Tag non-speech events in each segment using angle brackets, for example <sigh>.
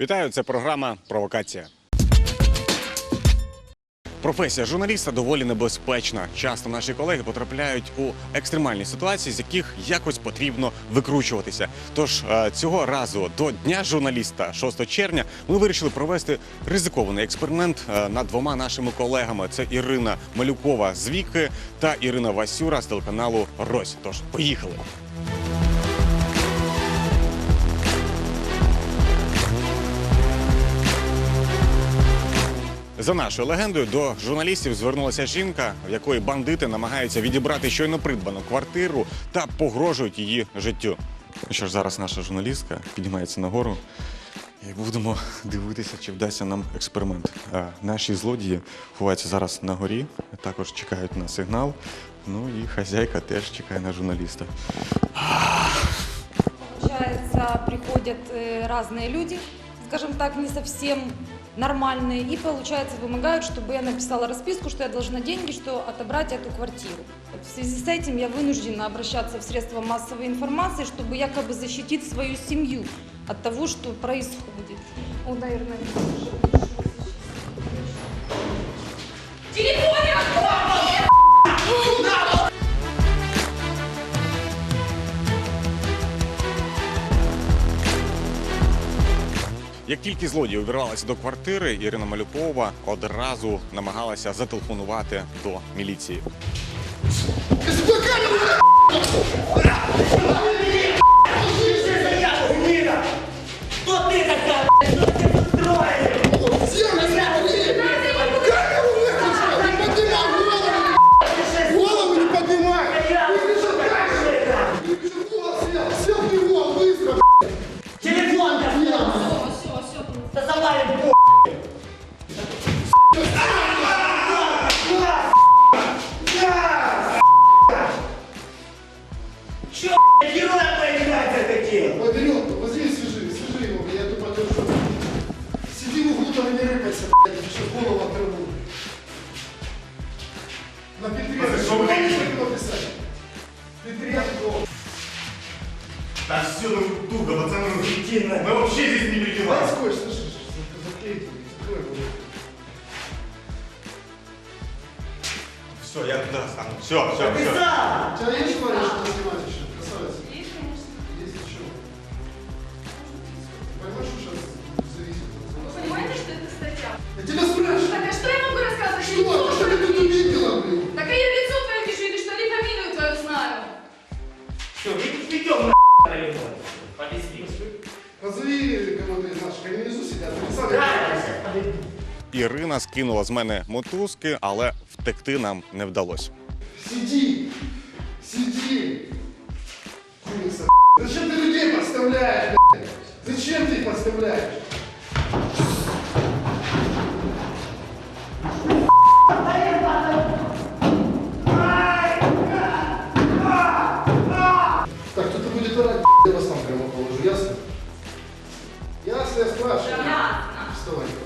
Вітаю, це програма Провокація. Професія журналіста доволі небезпечна. Часто наші колеги потрапляють у екстремальні ситуації, з яких якось потрібно викручуватися. Тож е, цього разу до дня журналіста, 6 червня, ми вирішили провести ризикований експеримент е, над двома нашими колегами: це Ірина Малюкова з Віки та Ірина Васюра з телеканалу Рось. Тож поїхали. За нашою легендою до журналістів звернулася жінка, в якої бандити намагаються відібрати щойно придбану квартиру та погрожують її життю. Ну Що ж, зараз наша журналістка піднімається нагору і будемо дивитися, чи вдасться нам експеримент. А наші злодії ховаються зараз на горі, також чекають на сигнал. Ну і хазяйка теж чекає на журналіста. Получается, приходят э, разные люди, скажем так, не совсем нормальные, и, получается, вымогают, чтобы я написала расписку, что я должна деньги, что отобрать эту квартиру. В связи с этим я вынуждена обращаться в средства массовой информации, чтобы якобы защитить свою семью от того, что происходит. О, наверное, Як тільки злодії увірвалися до квартири, Ірина Малюкова одразу намагалася зателефонувати до міліції. Героя поиграть захотел? Поберет, возьми, свяжи, свяжи его, я тут подержу. Сиди в углу, там не рыпайся, блядь, еще голову оторву. На Петре, что вы написать? Петре. Да все, ну туго, пацаны, ну идти Мы вообще здесь не прикрываем. скотч, слышишь? Заклейте, закрой его. Все, я туда стану. Все, все, Ты все. сам! У тебя есть желание что-то снимать еще? Ірина скинула з мене мотузки, але втекти нам не вдалося. Сиди! Сиди! Курица, Зачем ты людей подставляешь, блядь? Зачем их подставляешь? Так, кто-то будет орать, я вас там прямо положу, ясно? Ясно, я спрашиваю. Вставай.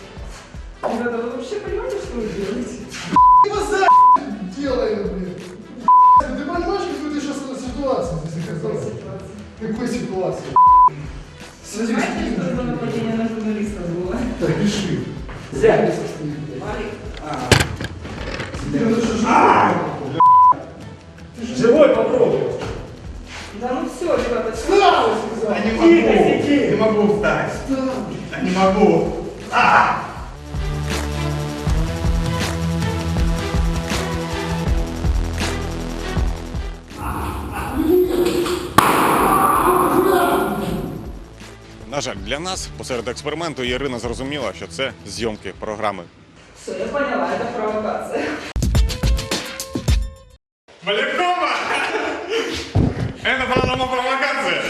Ребята, вы вообще понимаете, что вы делаете? Глаза <laughs> делаем, блин. Ты понимаешь, какую ты сейчас ситуацию здесь оказалась? Какой ситуации? Вы знаете, что это нападение на журналиста было? Так, пиши. Сядь. Живой попробуй. Да ну все, ребята. Встал, Да сказал. не могу. Не могу встать. Не могу. А! Жаль, для нас посеред експерименту Ірина зрозуміла, що це зйомки програми. Все, я поняла, це провокація. Малякова! Це програма провокація!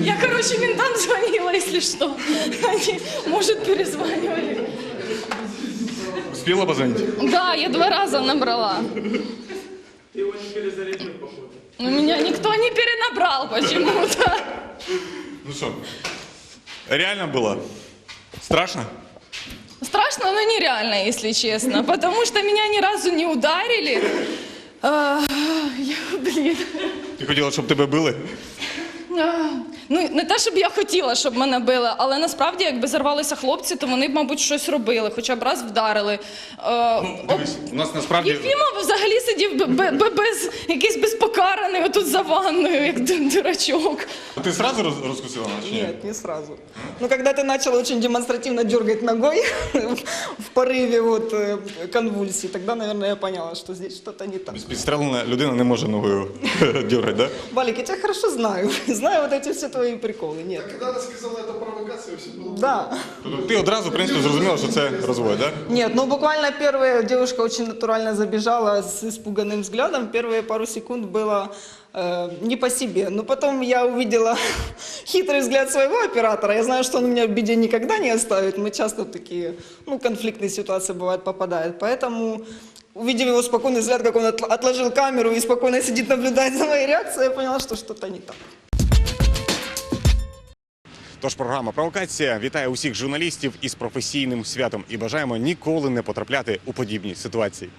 Я, короче, ментам звонила, если что. Они, может, перезванивали. Успела позвонить? Да, я два раза набрала. Ты его не перезарядил, походу. Но меня никто не перенабрал почему-то. Ну що, реально було? Страшно? Страшно, но нереально, если честно. Потому что меня ни разу не ударили. А, я, блин. Ти хотіла, щоб тебе били? А, Ну, не те, щоб я хотіла, щоб мене били, але насправді, якби зарвалися хлопці, то вони б, мабуть, щось робили, хоча б раз вдарили. Е, Дивись, у нас насправді. Єфімов взагалі сидів б- б- б- без якийсь безпокараний отут за ванною, як ду- дурачок. Ти зразу роз- розкусила нас? чи ні? Нет, не сразу. Но когда ты начал очень демонстративно дергать ногой <laughs> в порыве вот э, конвульсий, тогда, наверное, я поняла, что здесь что-то не так. Підстрелена людина не може ногою <laughs> дергати, да? Валик, я тебя хорошо знаю. <laughs> Знаю вот эти все твои приколы. Нет. Когда она сказала, это провокация, все было. Да. Тобто ти одразу, в принципі, зрозуміла, що це розвой, да? Нет, ну буквально первая девушка очень натурально забежала с испуганным взглядом. Первые пару секунд было э, не по себе. Но потом я увидела <laughs> хитрый взгляд своего оператора. Я знаю, что он меня в беде никогда не оставит. Мы часто в такие ну, конфликтные ситуации бывают попадают. Поэтому увидев его спокойный взгляд, как он отл- отложил камеру и спокойно сидит, наблюдает за моей реакцией, я поняла, что что-то не так. Тож програма Провокація вітає усіх журналістів із професійним святом і бажаємо ніколи не потрапляти у подібні ситуації.